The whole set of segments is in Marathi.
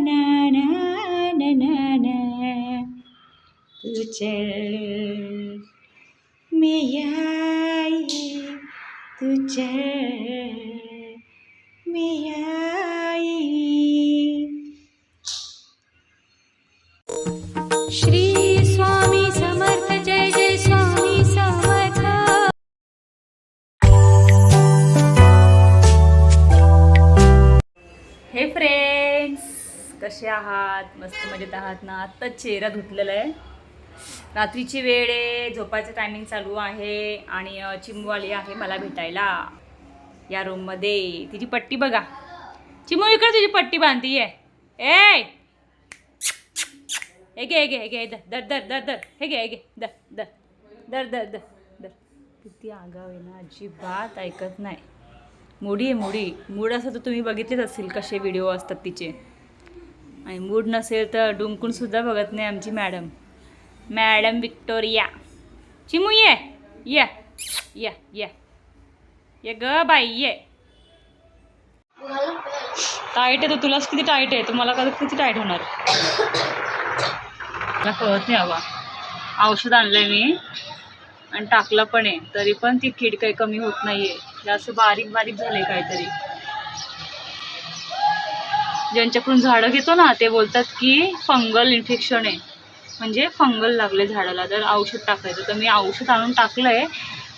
ना ना ना ना ना तू चल मैं आई तू चल मैं आई श्री कसे आहात? मस्त मजेत आहात ना? आत्ताच चेहरा धुतलेला आहे. रात्रीची वेळ आहे झोपायचं टायमिंग चालू आहे आणि अ, चिमूवाली आहे मला भेटायला. या रूममध्ये तिची पट्टी बघा. चिमू इकडे तुझी पट्टी बांधती आहे. ए! हे घे हे घे हे घे दर दर दर दर हे घे हे घे दर दर दर दर दर दर किती आगाव आहे ना? अजिबात ऐकत नाही. मुडी आहे मुडी. मूड असं तर तुम्ही बघितलेच असतील कसे व्हिडिओ असतात तिचे. आणि मूड नसेल तर डुंकूनसुद्धा बघत नाही आमची मॅडम. Madam Victoria. चिमू ये. या. या. ये. ये ग बाई ये. टाईट आहे तर तुलाच किती टाईट आहे? तुम्हाला कधी किती टाईट होणार? मला कळत नाही हवा औषध आणलंय मी आणि टाकलं पण आहे. तरी पण ती कीड काही कमी होत नाहीये. आहे असं बारीक बारीक झालंय काहीतरी. ज्यांच्याकडून झाडं घेतो ना ते बोलतात की फंगल इन्फेक्शन आहे. म्हणजे फंगल लागले झाडाला. तर औषध टाकायचं तर मी औषध आणून टाकलं आहे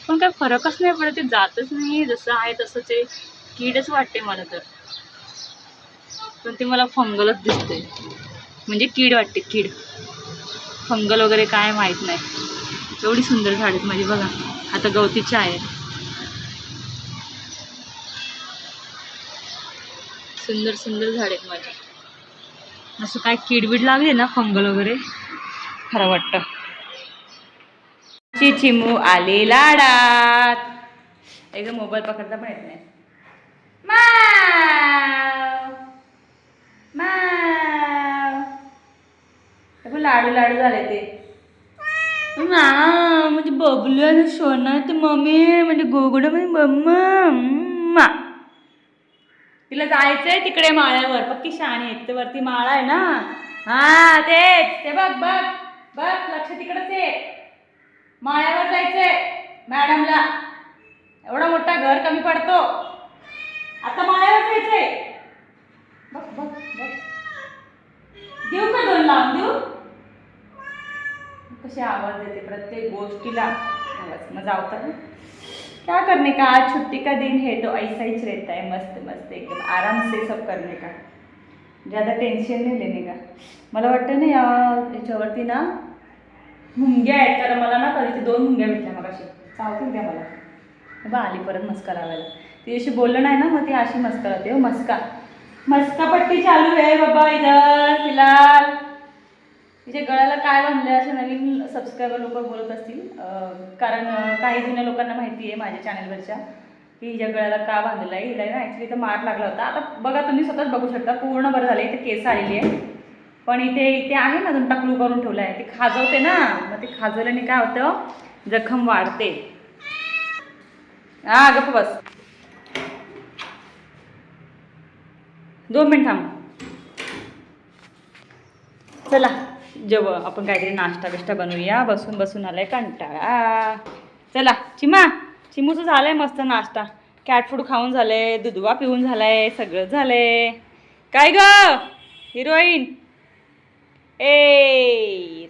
पण काय फरकच नाही पडत ते जातच नाही जसं आहे तसं ते कीडच वाटते मला तर. पण ते मला फंगलच दिसते म्हणजे कीड वाटते कीड. फंगल वगैरे काय माहीत नाही. एवढी सुंदर झाड आहेत माझी बघा. आता गवतीच्या आहेत. सुंदर सुंदर झाड आहेत माझे. असं काय किडबिड लागले ना फंगल वगैरे? खरं वाटतं. चिचिमू आले लाडात. एकदा मोबाईल पकडता पण येत नाही. लाडू लाडू झाले ते. ना म्हणजे बबलू आणि सोना ते मम्मी म्हणजे गोगडं म्हणजे मम्मा. तिला जायचंय तिकडे माळ्यावर. पक्की शाणी आहे तिथे वरती माळा आहे ना? हा तेच. ते बघ बघ बघ लक्ष तिकडच आहे माळ्यावर जायचंय मॅडमला. एवढा मोठा घर कमी पडतो. आता माळ्यावर जायचंय. बघ बघ बघ. देऊ का दोन लावून? देऊ? कसे आवाज देते प्रत्येक गोष्टीला. आवाज मजा आवता क्या करने का? आज छुट्टी का दिन है तो ऐसा ही रहता है मस्त मस्त एकदम आराम से सब करने का। ज़्यादा टेन्शन नाही लेने का। मला वाटतं ना या याच्यावरती ना मुंग्या आहेत कारण मला ना कधी दोन मुंग्या भेटल्या मग अशी चावतील त्या मला. बा आली परत मस्का लावायला. ती अशी बोललं नाही ना मग ती अशी मस्का लावते. हो मस्का. मस्का पट्टी चालू आहे बाबा इधर फिलहाल. तिच्या गळ्याला काय बांधलं असे नवीन सबस्क्रायबर लोक बोलत असतील. कारण काही जुन्या लोकांना माहिती आहे माझ्या चॅनलवरच्या की हिच्या गळ्याला का बांधलेलं आहे हिला ना ॲक्च्युली तर मार लागला होता. आता बघा तुम्ही स्वतःच बघू शकता. पूर्ण बरं झालं इथे केस आलेली आहे. पण इथे इथे आहे ना अजून टकलू करून ठेवलं आहे ते खाजवते ना. मग ते खाजवल्याने काय होतं? जखम वाढते. हा गप्प बस. दोन मिनिट थांब. चला. जेव आपण काहीतरी नाश्ता बिष्टा बनवूया बसून बसून आलाय कंटाळा. चला चिमा चिमूचं झालंय मस्त नाश्ता. कॅट फूड खाऊन झालंय दुधवा पिऊन झालाय सगळं झालंय. काय ग? हिरोईन ए